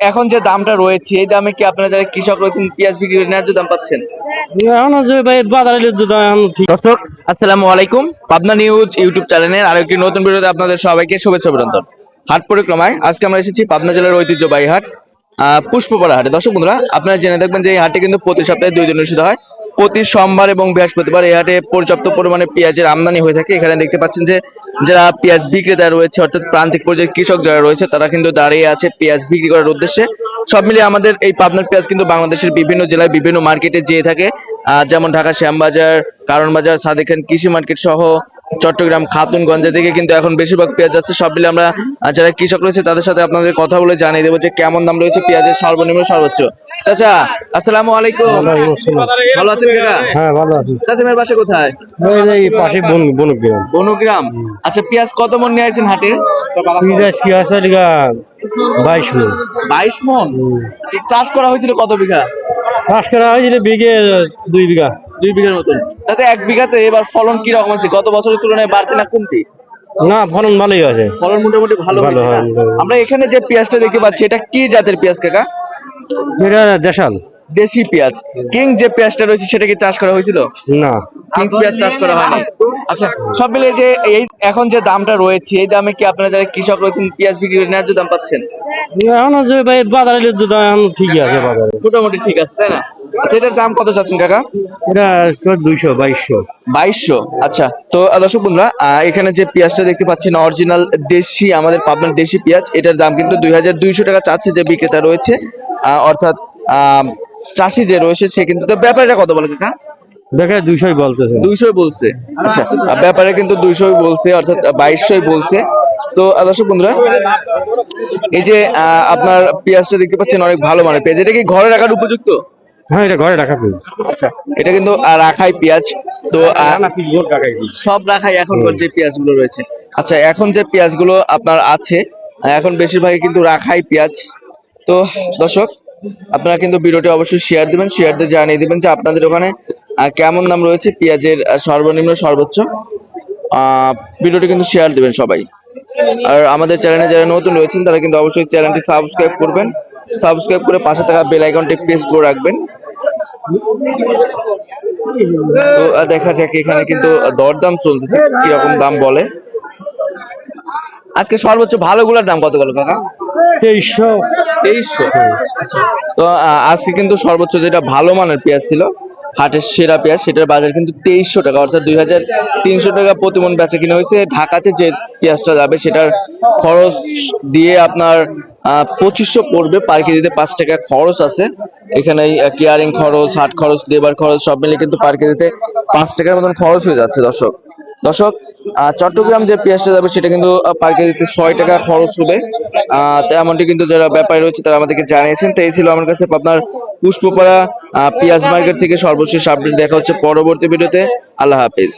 এখন যে দামটা রয়েছে এই দামে কি আপনারা যারা কৃষক রয়েছেন পেঁয়াজ বিক্রি করে ন্যায্য দাম পাচ্ছেন? এখন যে ভাই বাজারে যদি এখন ঠিক। দর্শক আসসালামু আলাইকুম। পাবনা নিউজ ইউটিউব চ্যানেলের আরেকটি নতুন ভিডিওতে আপনাদের সবাইকে শুভেচ্ছা অভিনন্দন। হাট পরিক্রমায় আজকে আমরা এসেছি পাবনা জেলার ঐতিহ্যবাহী হাট আহ, পুষ্পপাড়া হাটে। দর্শক বন্ধুরা আপনারা জেনে দেখবেন যে এই হাটে কিন্তু প্রতি সপ্তাহে দুই দিন অনুষ্ঠিত হয়। প্রতি সোমবার এবং বৃহস্পতিবার এই হাটে পর্যাপ্ত পরিমাণে পেঁয়াজের আমদানি হয়ে থাকে। এখানে দেখতে পাচ্ছেন যে যারা পেঁয়াজ বিক্রেতা রয়েছে, অর্থাৎ প্রান্তিক পর্যায়ের কৃষক যারা রয়েছে, তারা কিন্তু দাঁড়িয়ে আছে পেঁয়াজ বিক্রি করার উদ্দেশ্যে। সব মিলিয়ে আমাদের এই পাবনার পেঁয়াজ কিন্তু বাংলাদেশের বিভিন্ন জেলায় বিভিন্ন মার্কেটে যেয়ে থাকে। যেমন ঢাকা শ্যামবাজার, কারণ বাজার সাদেখান কৃষি মার্কেট সহ চট্টগ্রাম খাতুনগঞ্জের দিকে কিন্তু এখন বেশিরভাগ পেঁয়াজ যাচ্ছে। সব মিলে আমরা যারা কৃষক রয়েছে তাদের সাথে আপনাদের কথা বলে জানিয়ে দেবো যে কেমন দাম রয়েছে পেঁয়াজের সর্বনিম্ন সর্বোচ্চ। চাচা আসসালামু আলাইকুম। আসসালাম। ভালো আছেন কাকা? হ্যাঁ ভালো আছি। চাচা মেয়ের বাসা কোথায়? এই পাশে বনগ্রাম। বনগ্রাম। আচ্ছা পেঁয়াজ কত মন নিয়ে হাটে? কি আছে মন। চাষ করা হয়েছিল কত বিঘা? চাষ করা হয়েছিল বিঘে দুই বিঘা। দুই বিঘার মতন। তাতে এক বিঘাতে এবার ফলন কি রকম আছে গত বছরের তুলনায় বাড়তি না কমতি? না ফলন ভালোই আছে। ফলন মোটামুটি ভালো ভালো? হ্যাঁ। আমরা এখানে যে পেঁয়াজটা দেখতে পাচ্ছি এটা কি জাতের পেঁয়াজ কাকা? এটা দেশাল। দেশি পেঁয়াজ। কিং যে পেঁয়াজটা রয়েছে সেটা কি চাষ করা হয়েছিল? না। কিংস পেঁয়াজ চাষ করা হয়নি? আচ্ছা সব মিলে যে এই এখন যে দামটা রয়েছে এই দামে কি আপনারা যারা কৃষক রয়েছেন পেঁয়াজ বিক্রি করে ন্যায্য দাম পাচ্ছেন? এখন যে ভাই বাজারে ঠিকই আছে বাজারে। মোটামুটি ঠিক আছে তাই না? এটার দাম কত চাচ্ছেন কাকা? এটা দুইশো বাইশশো। বাইশশো? আচ্ছা তো দর্শক বন্ধুরা এখানে যে পেঁয়াজটা দেখতে পাচ্ছেন অরিজিনাল দেশি আমাদের পাবনার দেশি পেঁয়াজ এটার দাম কিন্তু দুই হাজার দুইশো টাকা চাচ্ছে যে বিক্রেতা রয়েছে। অর্থাৎ চাষি যে রয়েছে সে কিন্তু তো ব্যাপারটা কত বলে কাকা? দেখে দুইশোই বলতেছে। দুইশোই বলছে। আচ্ছা ব্যাপারে কিন্তু দুইশোই বলছে অর্থাৎ বাইশশোই বলছে। তো দর্শক বন্ধুরা এই যে আহ, আপনার পেঁয়াজটা দেখতে পাচ্ছেন অনেক ভালো মানে পেঁয়াজ। এটা কি ঘরে রাখার উপযুক্ত? হ্যাঁ এটা ঘরে রাখা পেয়ে আচ্ছা এটা কিন্তু আহ, রাখাই পেঁয়াজ। তো আহ, না কি সব রাখাই এখনকার যে পেঁয়াজগুলো রয়েছে। আচ্ছা এখন যে পেঁয়াজগুলো আপনার আছে আহ, এখন বেশিরভাগই কিন্তু রাখাই পেঁয়াজ। তো দর্শক আপনারা কিন্তু ভিডিওটি অবশ্যই শেয়ার দিবেন শেয়ার দিয়ে জানিয়ে দিবেন যে আপনাদের ওখানে আহ, কেমন দাম রয়েছে পেঁয়াজের আহ, সর্বনিম্ন সর্বোচ্চ। আহ, ভিডিওটি কিন্তু শেয়ার দিবেন সবাই। আর আমাদের চ্যানেলে যারা নতুন রয়েছেন তারা কিন্তু অবশ্যই চ্যানেলটি সাবস্ক্রাইব করবেন। সাবস্ক্রাইব করে পাশে থাকা বেল আইকনটি প্রেস করে রাখবেন। তো দেখা যাক এখানে কিন্তু দরদাম চলতেছে কীরকম দাম বলে। আজকে সর্বোচ্চ ভালোগুলোর দাম কত গেল কাকা? তেইশশো। তেইশশো। তো আজকে কিন্তু সর্বোচ্চ যেটা ভালো মানের পেঁয়াজ ছিল হাটের সেরা পেঁয়াজ সেটার বাজার কিন্তু তেইশশো টাকা অর্থাৎ দুই হাজার তিনশো টাকা প্রতি মন বেচা কিনা হয়েছে। ঢাকাতে যে পেঁয়াজটা যাবে সেটার খরচ দিয়ে আপনার পঁচিশশো পড়বে পার কেজিতে পাঁচ টাকা খরচ আছে। এখানে কেয়ারিং খরচ হাট খরচ লেবার খরচ সব মিলে কিন্তু পার কেজিতে পাঁচ টাকার মতন খরচ হয়ে যাচ্ছে দর্শক। দর্শক চট্টগ্রাম যে পেঁয়াজটা যাবে সেটা কিন্তু পার কেজিতে ছয় টাকা খরচ হবে। আহ, তো এমনটি কিন্তু যারা ব্যাপারী রয়েছে তারা আমাদেরকে জানিয়েছেন। তো এই ছিল আমার কাছে আপনার পুষ্পপাড়া পেঁয়াজ মার্কেট থেকে সর্বশেষ আপডেট দেখা হচ্ছে পরবর্তী ভিডিওতে। আল্লাহ হাফিজ।